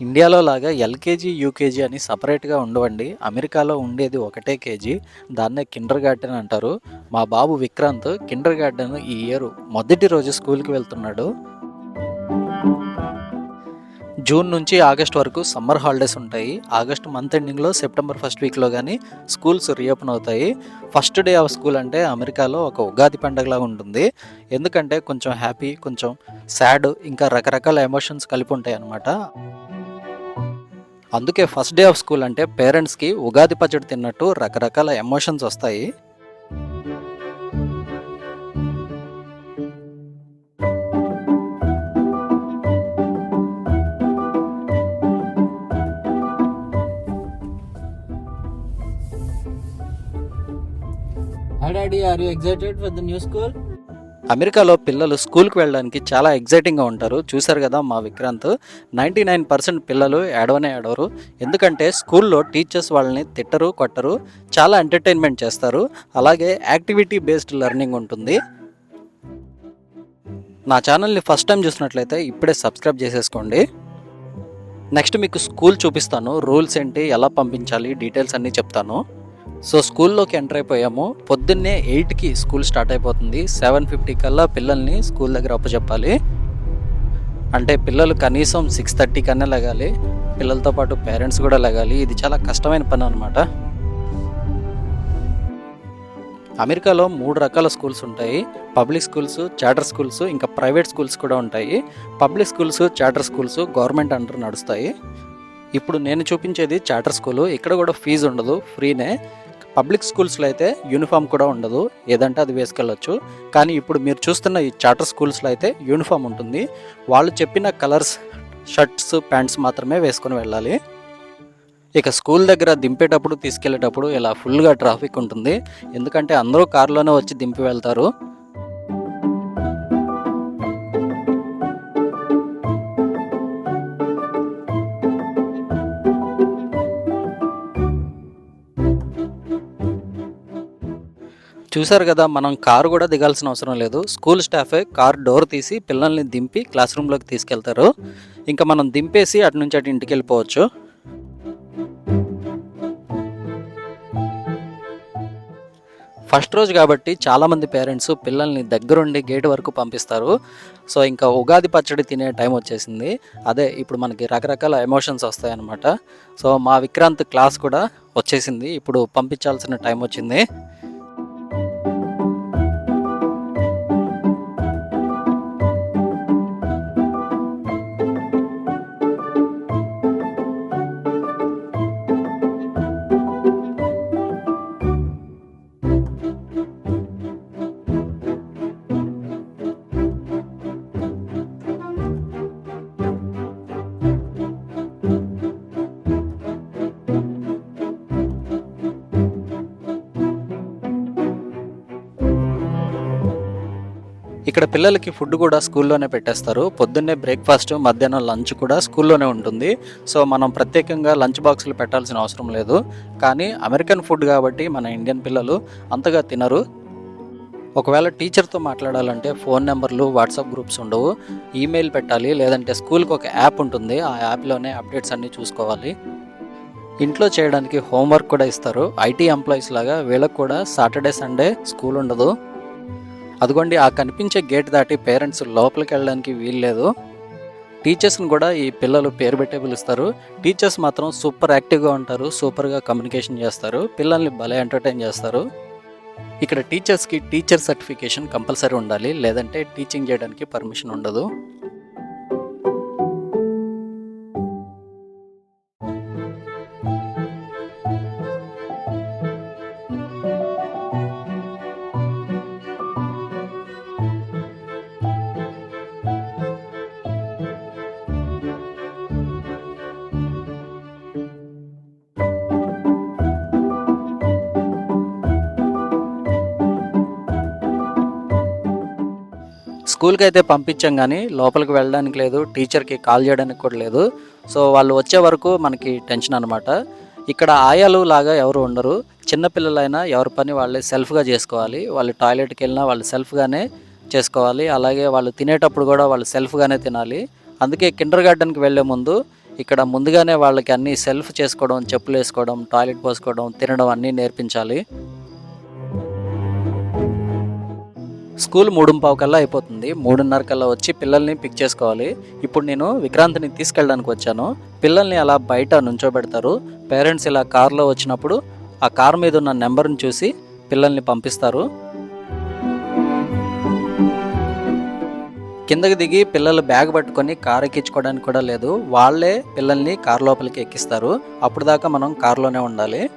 ఇండియాలో లాగా LKG UKG అని సపరేట్గా ఉండవండి. అమెరికాలో ఉండేది ఒకటే కేజీ. దాన్నే కిండర్ గార్డెన్ అంటారు. మా బాబు విక్రాంత్ కిండర్ గార్డెన్ ఈ ఇయర్ మొదటి రోజు స్కూల్కి వెళ్తున్నాడు. జూన్ నుంచి ఆగస్ట్ వరకు సమ్మర్ హాలిడేస్ ఉంటాయి. ఆగస్ట్ మంత్ ఎండింగ్లో సెప్టెంబర్ ఫస్ట్ వీక్లో కానీ స్కూల్స్ రీఓపెన్ అవుతాయి. ఫస్ట్ డే ఆఫ్ స్కూల్ అంటే అమెరికాలో ఒక ఉగాది పండగలాగా ఉంటుంది. ఎందుకంటే కొంచెం హ్యాపీ కొంచెం సాడ్ ఇంకా రకరకాల ఎమోషన్స్ కలిపి ఉంటాయి అన్నమాట అందుకే ఫస్ట్ డే ఆఫ్ స్కూల్ అంటే పేరెంట్స్కి ఉగాది పచ్చడి తిన్నట్టు రకరకాల ఎమోషన్స్ వస్తాయి. Daddy are you excited for the new school అమెరికాలో పిల్లలు స్కూల్కి వెళ్ళడానికి చాలా ఎగ్జైటింగ్గా ఉంటారు. చూశారు కదా మా విక్రాంత్. నైంటీ నైన్ పర్సెంట్ పిల్లలు ఏడవనే ఏడవరు ఎందుకంటే స్కూల్లో టీచర్స్ వాళ్ళని తిట్టరు కొట్టరు చాలా ఎంటర్టైన్మెంట్ చేస్తారు. అలాగే యాక్టివిటీ బేస్డ్ లెర్నింగ్ ఉంటుంది. నా ఛానల్ని ఫస్ట్ టైం చూసినట్లయితే ఇప్పుడే సబ్స్క్రైబ్ చేసేసుకోండి. నెక్స్ట్ మీకు స్కూల్ చూపిస్తాను. రూల్స్ ఏంటి ఎలా పంపించాలి డీటెయిల్స్ అన్నీ చెప్తాను. సో స్కూల్లోకి ఎంటర్ అయిపోయాము. పొద్దున్నే ఎయిట్కి స్కూల్ స్టార్ట్ అయిపోతుంది. సెవెన్ ఫిఫ్టీ కల్లా పిల్లల్ని స్కూల్ దగ్గర అప్పచెప్పాలి. అంటే పిల్లలు కనీసం సిక్స్ థర్టీ కన్నా లెగాలి. పిల్లలతో పాటు పేరెంట్స్ కూడా లెగాలి. ఇది చాలా కష్టమైన పని అనమాట అమెరికాలో మూడు రకాల స్కూల్స్ ఉంటాయి. పబ్లిక్ స్కూల్స్ చార్టర్ స్కూల్స్ ఇంకా ప్రైవేట్ స్కూల్స్ కూడా ఉంటాయి. Public schools charter schools government under నడుస్తాయి. ఇప్పుడు నేను చూపించేది చార్టర్ స్కూలు ఇక్కడ కూడా ఫీజు ఉండదు ఫ్రీనే పబ్లిక్ స్కూల్స్లో అయితే యూనిఫామ్ కూడా ఉండదు. ఏదంటే అది వేసుకెళ్ళొచ్చు. కానీ ఇప్పుడు మీరు చూస్తున్న ఈ చార్టర్ స్కూల్స్లో అయితే యూనిఫామ్ ఉంటుంది. వాళ్ళు చెప్పిన కలర్స్ షర్ట్స్ ప్యాంట్స్ మాత్రమే వేసుకొని వెళ్ళాలి. ఇక స్కూల్ దగ్గర దింపేటప్పుడు తీసుకెళ్ళేటప్పుడు ఇలా ఫుల్గా ట్రాఫిక్ ఉంటుంది. ఎందుకంటే అందరూ కారులోనే వచ్చి దింపి వెళ్తారు. చూసారు కదా మనం కారు కూడా దిగాల్సిన అవసరం లేదు. స్కూల్ స్టాఫే కార్ డోర్ తీసి పిల్లల్ని దింపి క్లాస్ రూమ్లోకి తీసుకెళ్తారు. ఇంకా మనం దింపేసి అటు నుంచి అటు ఇంటికి వెళ్ళిపోవచ్చు. ఫస్ట్ రోజు కాబట్టి చాలామంది పేరెంట్స్ పిల్లల్ని దగ్గరుండి గేట్ వరకు పంపిస్తారు. సో ఇంకా ఉగాది పచ్చడి తినే టైం వచ్చేసింది. అదే ఇప్పుడు మనకి రకరకాల ఎమోషన్స్ వస్తాయన్నమాట. సో మా విక్రాంత్ క్లాస్ కూడా వచ్చేసింది. ఇప్పుడు పంపించాల్సిన టైం వచ్చింది. ఇక్కడ పిల్లలకి ఫుడ్ కూడా స్కూల్లోనే పెట్టేస్తారు. పొద్దున్నే బ్రేక్ఫాస్ట్ మధ్యాహ్నం లంచ్ కూడా స్కూల్లోనే ఉంటుంది. సో మనం ప్రత్యేకంగా లంచ్ బాక్సులు పెట్టాల్సిన అవసరం లేదు. కానీ అమెరికన్ ఫుడ్ కాబట్టి మన ఇండియన్ పిల్లలు అంతగా తినరు. ఒకవేళ టీచర్తో మాట్లాడాలంటే ఫోన్ నెంబర్లు వాట్సాప్ గ్రూప్స్ ఉండవు. ఈమెయిల్ పెట్టాలి లేదంటే స్కూల్కి ఒక యాప్ ఉంటుంది. ఆ యాప్లోనే అప్డేట్స్ అన్నీ చూసుకోవాలి. ఇంట్లో చేయడానికి హోంవర్క్ కూడా ఇస్తారు. ఐటీ ఎంప్లాయీస్ లాగా వీళ్ళకి కూడా సాటర్డే సండే స్కూల్ ఉండదు. అదిగోండి ఆ కనిపించే గేట్ దాటి పేరెంట్స్ లోపలికి వెళ్ళడానికి వీల్లేదు టీచర్స్ని కూడా ఈ పిల్లలు పేరు పెట్టే పిలుస్తారు. టీచర్స్ మాత్రం సూపర్ యాక్టివ్గా ఉంటారు సూపర్గా కమ్యూనికేషన్ చేస్తారు పిల్లల్ని భలే ఎంటర్టైన్ చేస్తారు. ఇక్కడ టీచర్స్కి టీచర్ సర్టిఫికేషన్ కంపల్సరీ ఉండాలి లేదంటే టీచింగ్ చేయడానికి పర్మిషన్ ఉండదు. స్కూల్కి అయితే పంపించాం కానీ లోపలికి వెళ్ళడానికి లేదు. టీచర్కి కాల్ చేయడానికి కూడా లేదు. సో వాళ్ళు వచ్చే వరకు మనకి టెన్షన్ అనమాట ఇక్కడ ఆయాలు లాగా ఎవరు ఉండరు. చిన్నపిల్లలైనా ఎవరి పని వాళ్ళే సెల్ఫ్గా చేసుకోవాలి. వాళ్ళు టాయిలెట్కి వెళ్ళినా వాళ్ళు సెల్ఫ్గానే చేసుకోవాలి. అలాగే వాళ్ళు తినేటప్పుడు కూడా వాళ్ళు సెల్ఫ్గానే తినాలి. అందుకే కిండర్ గార్డెన్కి వెళ్ళే ముందు ఇక్కడ ముందుగానే వాళ్ళకి అన్నీ సెల్ఫ్ చేసుకోవడం చెప్పులు వేసుకోవడం టాయిలెట్ పోసుకోవడం తినడం అన్నీ నేర్పించాలి. స్కూల్ మూడు పావు కల్లా అయిపోతుంది. మూడున్నర కల్లా వచ్చి పిల్లల్ని పిక్ చేసుకోవాలి. ఇప్పుడు నేను విక్రాంత్ని తీసుకెళ్ళడానికి వచ్చాను. పిల్లల్ని అలా బయట నుంచోబెడతారు. పేరెంట్స్ ఇలా కార్లో వచ్చినప్పుడు ఆ కార్ మీద ఉన్న నెంబర్ని చూసి పిల్లల్ని పంపిస్తారు. కిందకి దిగి పిల్లలు బ్యాగ్ పట్టుకొని కార్ ఎక్కించుకోవడానికి కూడా లేదు. వాళ్ళే పిల్లల్ని కార్ లోపలికి ఎక్కిస్తారు. అప్పుడు దాకా మనం కార్లోనే ఉండాలి.